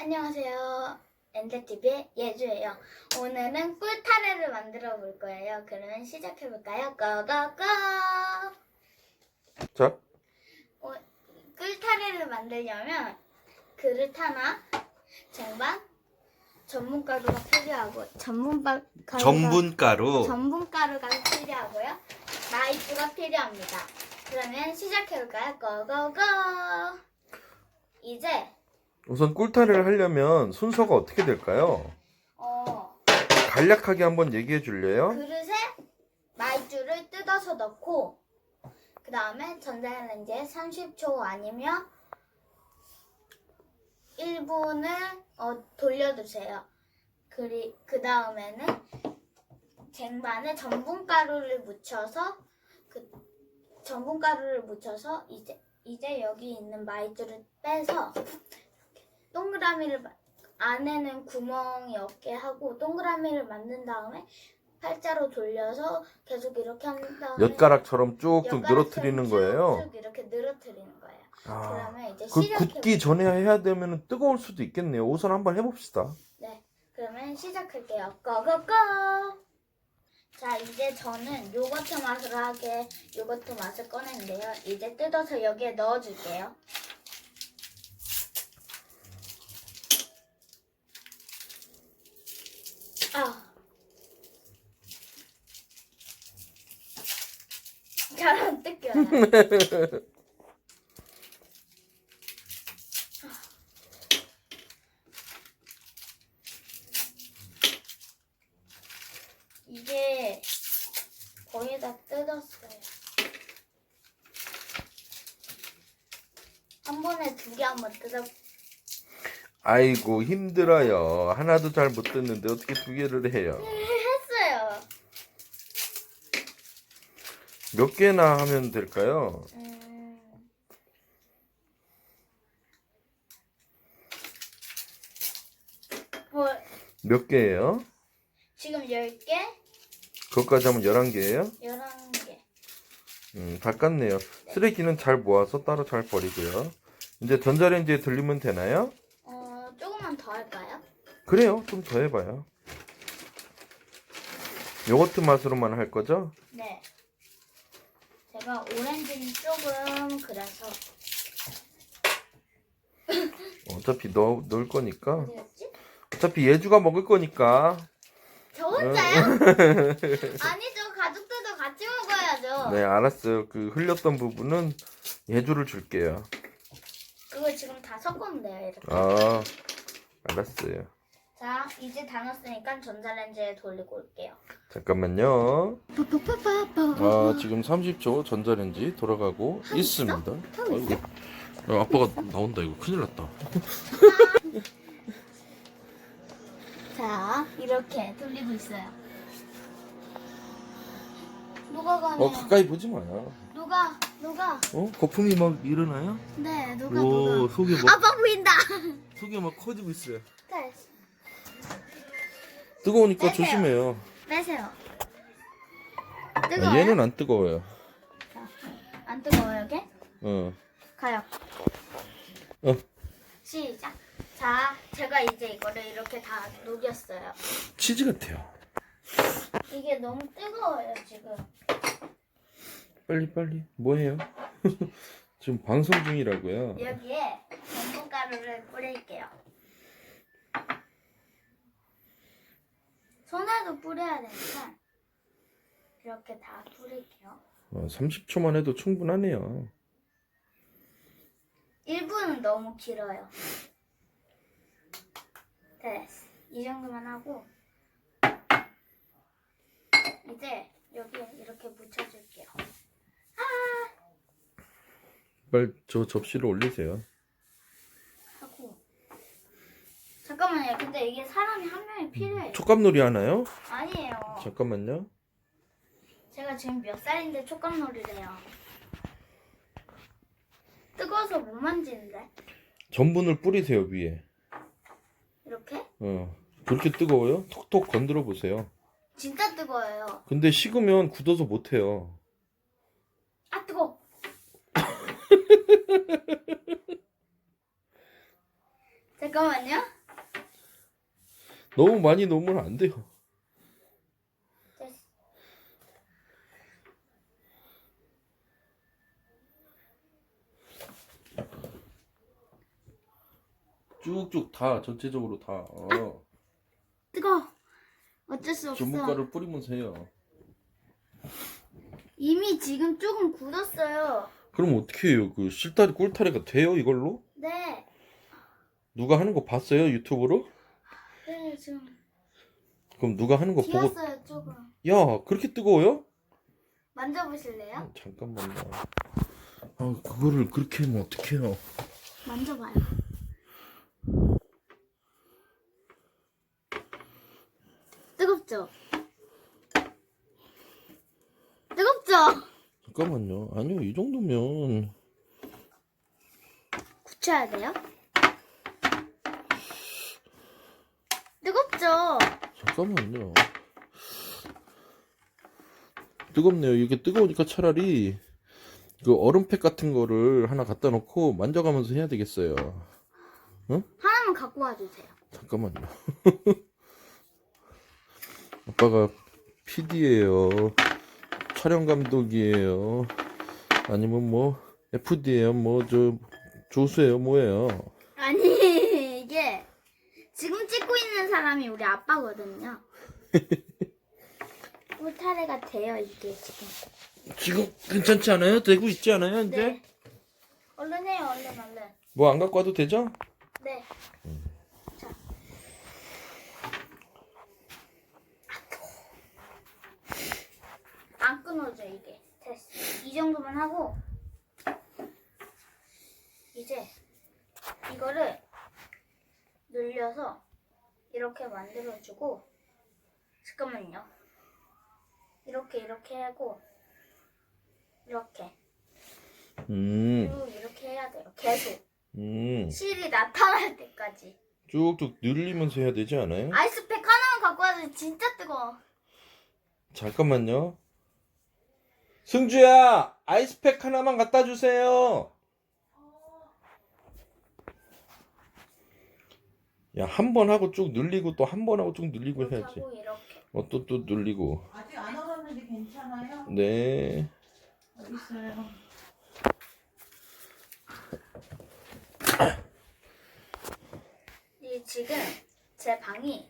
안녕하세요. 엔젤TV의 예주예요. 오늘은 꿀타래를 만들어 볼 거예요. 그러면 시작해 볼까요? 고고고! 자, 어, 꿀타래를 만들려면 그릇 하나, 쟁반, 전분가루가 필요하고 전분가 전분가루. 전분가루가 필요하고요. 마이쮸가 필요합니다. 그러면 시작해 볼까요? 고고고! 이제 우선 꿀타래를 하려면 순서가 어떻게 될까요? 어 간략하게 한번 얘기해 줄래요? 그릇에 마이쮸를 뜯어서 넣고 그 다음에 전자레인지에 30초 아니면 1분을 어, 돌려두세요. 그리 그 다음에는 쟁반에 전분가루를 묻혀서 그 전분가루를 묻혀서 이제 이제 여기 있는 마이쮸를 빼서 동그라미를 마- 안에는 구멍이 없게 하고 동그라미를 만든 다음에 팔자로 돌려서 계속 이렇게 한 다음에 엿가락처럼 쭉쭉 엿가락처럼 늘어뜨리는 거예요. 쭉쭉 이렇게 늘어뜨리는 거예요. 아, 그러면 이제 그 시작해 굽기 전에 해야 되면 뜨거울 수도 있겠네요. 우선 한번 해봅시다. 네, 그러면 시작할게요. 고고고! 자, 이제 저는 요거트 맛으로 하게 요거트 맛을 꺼냈는데요. 이제 뜯어서 여기에 넣어줄게요. 아. 잘안 뜯겨요. 이게 거의 다 뜯었어요. 한 번에 두 개 한번 뜯어. 아이고 힘들어요. 하나도 잘 못 듣는데 어떻게 두 개를 해요? 했어요. 몇 개나 하면 될까요? 음, 뭐 몇 개예요? 지금 10개, 그것까지 하면 11개예요? 11개. 음, 다 깠네요. 쓰레기는 잘 모아서 따로 잘 버리고요. 이제 전자레인지에 돌리면 되나요? 어? 그래요. 좀 더 해봐요. 요거트 맛으로만 할 거죠? 네. 제가 오렌지는 조금 그래서 어차피 넣, 넣을 거니까. 어디였지? 어차피 예주가 먹을 거니까. 저 혼자요? 아니죠. 가족들도 같이 먹어야죠. 네, 알았어요. 그 흘렸던 부분은 예주를 줄게요. 그거 지금 다 섞었는데요, 이렇게. 아, 알았어요. 자, 이제 다 넣었으니까 전자레인지에 돌리고 올게요. 잠깐만요. 아, 지금 30초 전자레인지 돌아가고 있습니다. 아이고. 야, 아빠가 나온다 이거 큰일 났다. 자, 이렇게 돌리고 있어요. 누가 가네요? 어, 가까이 보지 마요. 누가, 누가? 어? 거품이 막 일어나요? 네, 누가, 오, 누가? 속이 막 아빠 보인다! 속이 막 커지고 있어요. 네, 뜨거우니까 빼세요. 조심해요. 빼세요. 아, 뜨거워요? 얘는 안 뜨거워요. 자, 안 뜨거워요, 이게? 어. 가요. 어. 시작. 자, 제가 이제 이거를 이렇게 다 녹였어요. 치즈 같아요. 이게 너무 뜨거워요, 지금. 빨리 빨리. 뭐 해요? 지금 방송 중이라고요. 여기에 전분가루를 뿌릴게요. 손에도 뿌려야 되니까 이렇게 다 뿌릴게요. 어, 30초만 해도 충분하네요. 1분은 너무 길어요. 됐어. 이 정도만 하고 이제 여기 이렇게 묻혀줄게요. 빨리 저 접시를 올리세요. 하고 잠깐만요. 근데 이게 사람이 한 명이 필요해요. 촉감놀이 하나요? 아니에요. 잠깐만요. 제가 지금 몇 살인데 촉감놀이래요. 뜨거워서 못 만지는데 전분을 뿌리세요 위에. 이렇게? 어. 그렇게 뜨거워요? 톡톡 건드려 보세요. 진짜 뜨거워요. 근데 식으면 굳어서 못 해요. 아 뜨거. 잠깐만요. 너무 많이 넣으면 안 돼요. 쭉쭉 다 전체적으로 다 어. 뜨거. 어쩔 수 없어. 전분가루 뿌리면서 해요. 이미 지금 조금 굳었어요. 그럼 어떻게 해요? 그 실타리 꿀타리가 돼요 이걸로? 네. 누가 하는 거 봤어요 유튜브로? 네 지금 그럼 누가 하는 거 보고 비었어요 조금. 야 그렇게 뜨거워요? 만져보실래요? 잠깐만요. 아 그거를 그렇게 하면 어떡해요? 만져봐요. 뜨겁죠? 뜨겁죠? 잠깐만요. 아니요 이 정도면 굳혀야 돼요? 뜨겁죠? 잠깐만요. 뜨겁네요. 이게 뜨거우니까 차라리 그 얼음팩 같은 거를 하나 갖다 놓고 만져가면서 해야 되겠어요. 하나만 갖고 와주세요. 잠깐만요. 아빠가 PD예요. 촬영 감독이에요. 아니면 뭐 FD예요. 뭐 저 조수예요. 뭐예요? 아니 이게 지금 찍고 있는 사람이 우리 아빠거든요. 울타리가 돼요 이게 지금. 지금 괜찮지 않아요? 되고 있지 않아요? 이제 네. 얼른 해요 얼른 얼른. 뭐 안 갖고 와도 되죠? 네. 자. 안 끊어져 이게. 됐어. 이 정도만 하고 이제 이거를 늘려서 이렇게 만들어주고 잠깐만요. 이렇게 이렇게 하고 이렇게 음, 쭉 이렇게 해야 돼요. 계속 음, 실이 나타날 때까지. 쭉쭉 늘리면서 해야 되지 않아요? 아이스팩 하나만 갖고 와도 진짜 뜨거워. 잠깐만요. 승주야, 아이스팩 하나만 갖다 주세요. 야, 한 번 하고 쭉 늘리고 또 한 번 하고 쭉 늘리고 해야지. 하고 이렇게. 어, 또, 또 늘리고. 아직 안 얼었는데 괜찮아요? 네. 어디 있어요? 이 지금 제 방이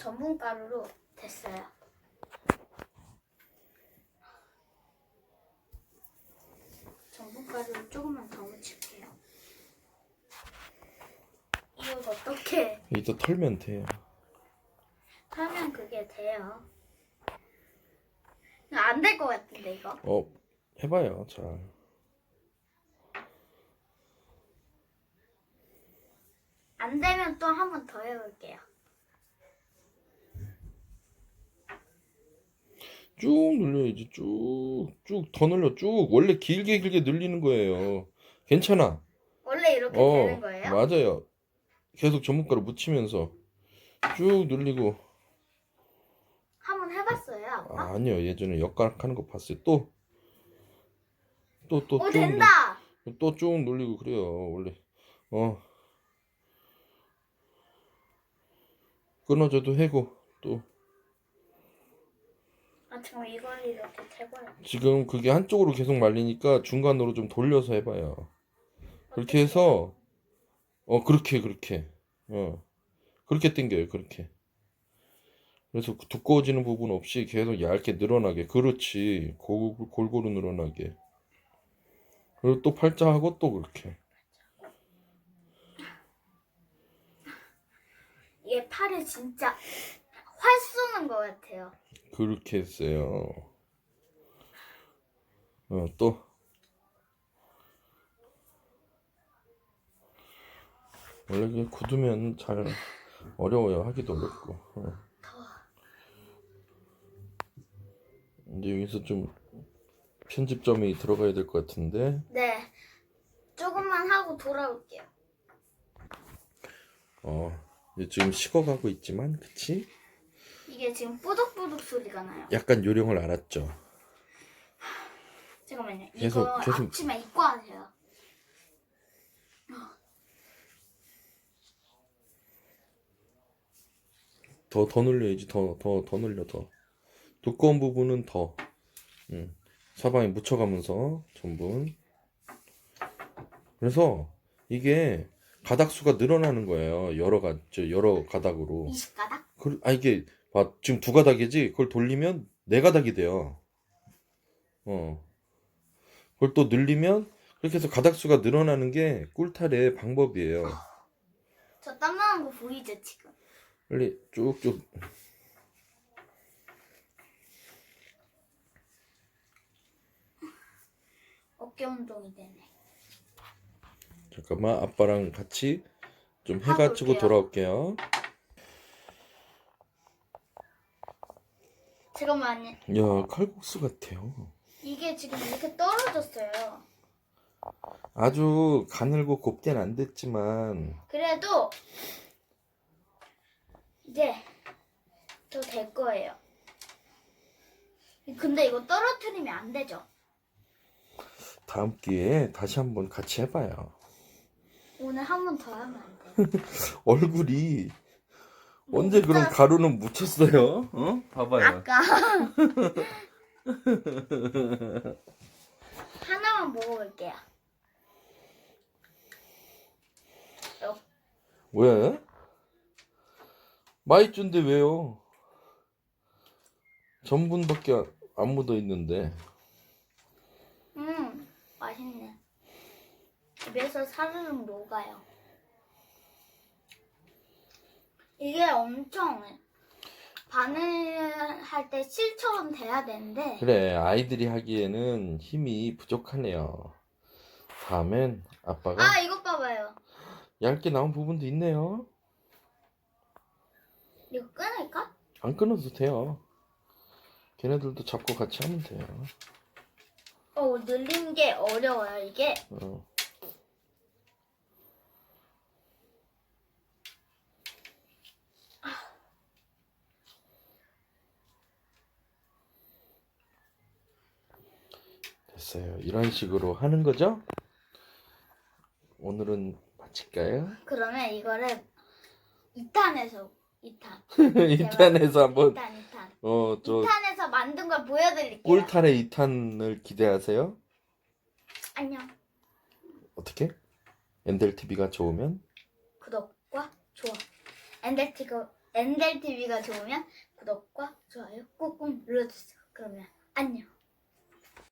전분 가루로 됐어요. 전분 가루를 조금만 더 묻힐게요. 이거 어떻게 이따 털면 돼요. 하면 그게 돼요? 안 될 것 같은데 이거? 어, 해봐요, 잘. 안 되면 또 한 번 더 해볼게요. 쭉 늘려야지, 쭉, 쭉, 더 늘려, 쭉. 원래 길게 길게 늘리는 거예요. 괜찮아. 원래 이렇게 어, 되는 거예요? 맞아요. 계속 전문가로 묻히면서 쭉 늘리고. 한번 해봤어요, 아빠? 아, 아니요, 예전에 엿가락 하는 거 봤어요. 또, 또, 또, 오 쭉, 된다. 또쭉 늘리고 그래요. 원래, 어. 끊어져도 해고 또 아 잠깐 이걸 이렇게 대봐요. 지금 그게 한쪽으로 계속 말리니까 중간으로 좀 돌려서 해봐요. 그렇게 해서 어 그렇게 그렇게 어 그렇게 당겨요 그렇게. 그래서 그 두꺼워지는 부분 없이 계속 얇게 늘어나게 그렇지 골, 골고루 늘어나게. 그리고 또 팔자하고 또 그렇게. 얘 팔을 진짜 활 쏘는 것 같아요. 그렇게 했어요. 어, 또. 원래 이게 굳으면 잘 어려워요. 하기도 어렵고. 어. 이제 여기서 좀 편집점이 들어가야 될 것 같은데. 네. 조금만 하고 돌아올게요. 어, 이제 지금 식어가고 있지만, 그치? 이게 지금 뽀득뽀득 소리가 나요. 약간 요령을 알았죠. 잠깐만요. 계속, 이거 계속. 앞치마 입고 하세요. 더, 더 늘려야지. 더, 더, 더 늘려, 더. 두꺼운 부분은 더. 음. 사방에 묻혀가면서 전분. 그래서 이게 가닥수가 늘어나는 거예요. 여러 가, 저 여러 가닥으로. 20가닥? 그, 아, 이게, 봐, 지금 두 가닥이지? 그걸 돌리면 네 가닥이 돼요. 어. 그걸 또 늘리면, 그렇게 해서 가닥수가 늘어나는 게 꿀탈의 방법이에요. 저 땀나는 거 보이죠 지금? 빨리 쭉쭉. 어깨 운동이 되네. 잠깐만, 아빠랑 같이 좀 해가 지고 올게요. 돌아올게요. 잠깐만요. 야, 칼국수 같아요. 이게 지금 이렇게 떨어졌어요. 아주 가늘고 곱게는 안 됐지만, 그래도 이제 더 될 거예요. 근데 이거 떨어뜨리면 안 되죠? 다음 기회에 다시 한번 같이 해봐요. 오늘 한 번 더 하면 안 돼요? 얼굴이 언제 그런 가루는 묻혔어요? 어? 봐봐요. 아까 하나만 먹어볼게요. 왜? 마이쮸인데 왜요? 전분밖에 안- 안 묻어 있는데. 음, 맛있네. 입에서 사르륵 녹아요. 이게 엄청 바늘할 때 실처럼 돼야 되는데 그래, 아이들이 하기에는 힘이 부족하네요. 다음엔 아빠가 아 이것 봐봐요. 얇게 나온 부분도 있네요. 이거 끊을까? 안 끊어도 돼요. 걔네들도 잡고 같이 하면 돼요. 어 늘린 게 어려워요 이게. 어. 됐어요. 이런 식으로 하는 거죠? 오늘은 마칠까요? 그러면 이거를 2탄에서 2탄. 2탄에서 한번 2탄 2탄. 어저 2탄에서 만든 걸 보여드릴게요. 꿀탈의 2탄을 기대하세요. 안녕. 어떻게? 엔델 TV가 좋으면 구독과 좋아. 엔델 TV가 엔델 TV가 좋으면 구독과 좋아요 꾹꾹 눌러주세요. 그러면 안녕.